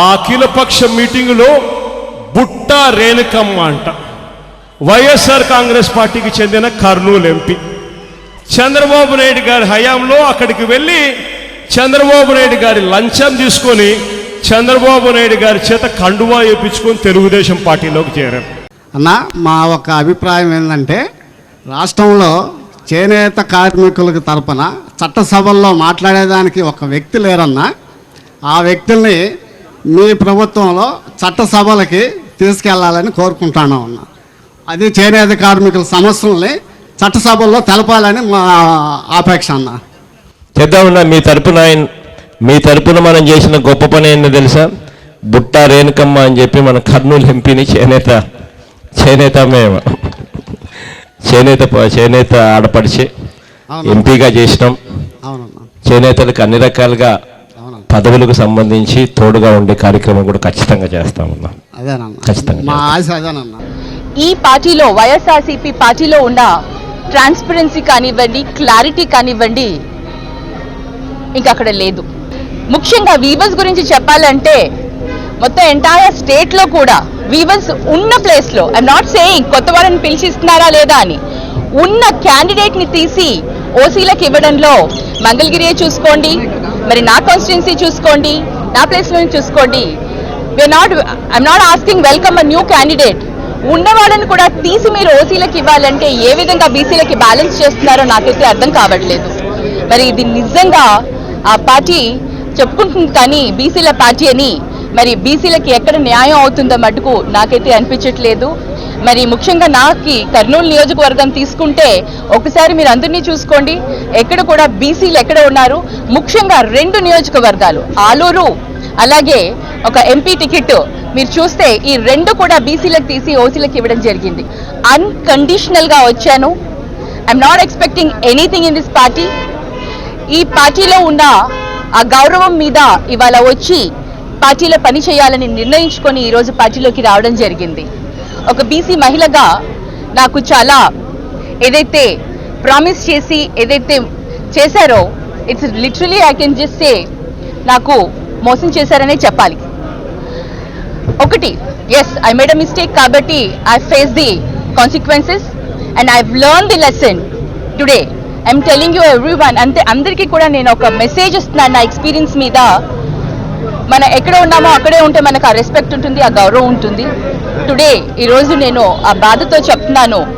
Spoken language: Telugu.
ఆ అఖిలపక్ష మీటింగులో బుట్ట రేణుకమ్మ అంట. వైఎస్ఆర్ కాంగ్రెస్ పార్టీకి చెందిన కర్నూలు ఎంపీ. చంద్రబాబు నాయుడు గారి హయాంలో అక్కడికి వెళ్ళి చంద్రబాబు నాయుడు గారి లంచం తీసుకొని చంద్రబాబు నాయుడు గారి చేత కండువా వేయించుకొని తెలుగుదేశం పార్టీలోకి చేరారు. అన్న మా ఒక అభిప్రాయం ఏంటంటే రాష్ట్రంలో చేనేత కార్మికులకు తరపున చట్టసభల్లో మాట్లాడేదానికి ఒక వ్యక్తి లేరన్నా ఆ వ్యక్తుల్ని మీ ప్రభుత్వంలో చట్టసభలకి తీసుకెళ్ళాలని కోరుకుంటున్నాం అన్న. అది చేనేత కార్మికుల సమస్యల్ని చట్టసభల్లో తెలపాలని మా ఆపేక్ష అన్న. చేద్దామన్నా మీ తరపున మీ తరపున మనం చేసిన గొప్ప పని ఏంటో తెలుసా? బుట్ట రేణుకమ్మ అని చెప్పి మన కర్నూలు ఎంపీని చేనేత చేనేత మేము. చేనేత చేనేత ఆడపడిచి. ఎంపీగా చేసినాం. చేనేతలకు అన్ని రకాలుగా పదవులకు సంబంధించి తోడుగా ఉండే కార్యక్రమం కూడా ఖచ్చితంగా చేస్తామన్నా. ఖచ్చితంగా. మా ఆశ అదేనన్నా. ఈ పార్టీలో వైఎస్ఆర్సీపీ పార్టీలో ఉన్న ట్రాన్స్పరెన్సీ కానివ్వండి క్లారిటీ కానివ్వండి ఇంకా అక్కడ లేదు. ముఖ్యంగా వీవర్స్ గురించి చెప్పాలంటే మొత్తం ఎంటైర్ స్టేట్లో కూడా వీవర్స్ ఉన్న ప్లేస్లో ఐఎమ్ నాట్ సేయింగ్ కొత్త వాళ్ళని పిలిచి ఇస్తున్నారా లేదా అని ఉన్న క్యాండిడేట్ని తీసి ఓసీలకు ఇవ్వడంలో మంగళగిరి చూసుకోండి మరి నా కాన్స్టిట్యున్సీ చూసుకోండి నా ప్లేస్లో చూసుకోండి. We're not I'm not asking welcome a new candidate ఉన్న వాళ్ళని కూడా తీసి మీరు ఓసీలకు ఇవ్వాలంటే ఏ విధంగా బీసీలకి బ్యాలెన్స్ చేస్తున్నారో నాకైతే అర్థం కావట్లేదు. మరి ఇది నిజంగా ఆ పార్టీ చెప్పుకుంటుంది కానీ బీసీల పార్టీ అని మరి బీసీలకి ఎక్కడ న్యాయం అవుతుందో మటుకు నాకైతే అనిపించట్లేదు. మరి ముఖ్యంగా నాకి కర్నూలు నియోజకవర్గం తీసుకుంటే ఒకసారి మీరు అందరినీ చూసుకోండి. ఎక్కడ కూడా బీసీలు ఎక్కడ ఉన్నారు? ముఖ్యంగా రెండు నియోజకవర్గాలు ఆలూరు అలాగే ఒక ఎంపీ టికెట్ మీరు చూస్తే ఈ రెండు కూడా బీసీలకు తీసి ఓసీలకు ఇవ్వడం జరిగింది. అన్కండిషనల్గా వచ్చాను. I'm not expecting anything in this party ఈ పార్టీలో ఉన్న ఆ గౌరవం మీద ఇవాళ వచ్చి పార్టీలో పని చేయాలని నిర్ణయించుకొని ఈరోజు పార్టీలోకి రావడం జరిగింది. ఒక బీసీ మహిళగా నాకు చాలా ఏదైతే ప్రామిస్ చేసి ఏదైతే చేశారో it's literally I can just say నాకు మోసం చేశారనే చెప్పాలి. ఒకటి yes I made a mistake కాబట్టి I face the consequences and I learn the lesson today I'm telling you everyone అంతే అందరికీ కూడా నేను ఒక మెసేజ్ ఇస్తున్నాను నా ఎక్స్పీరియన్స్ మీద. మన ఎక్కడ ఉన్నామో అక్కడే ఉంటే మనకు ఆ రెస్పెక్ట్ ఉంటుంది ఆ గౌరవం ఉంటుంది. టుడే ఈరోజు నేను ఆ బాధతో చెప్తున్నాను.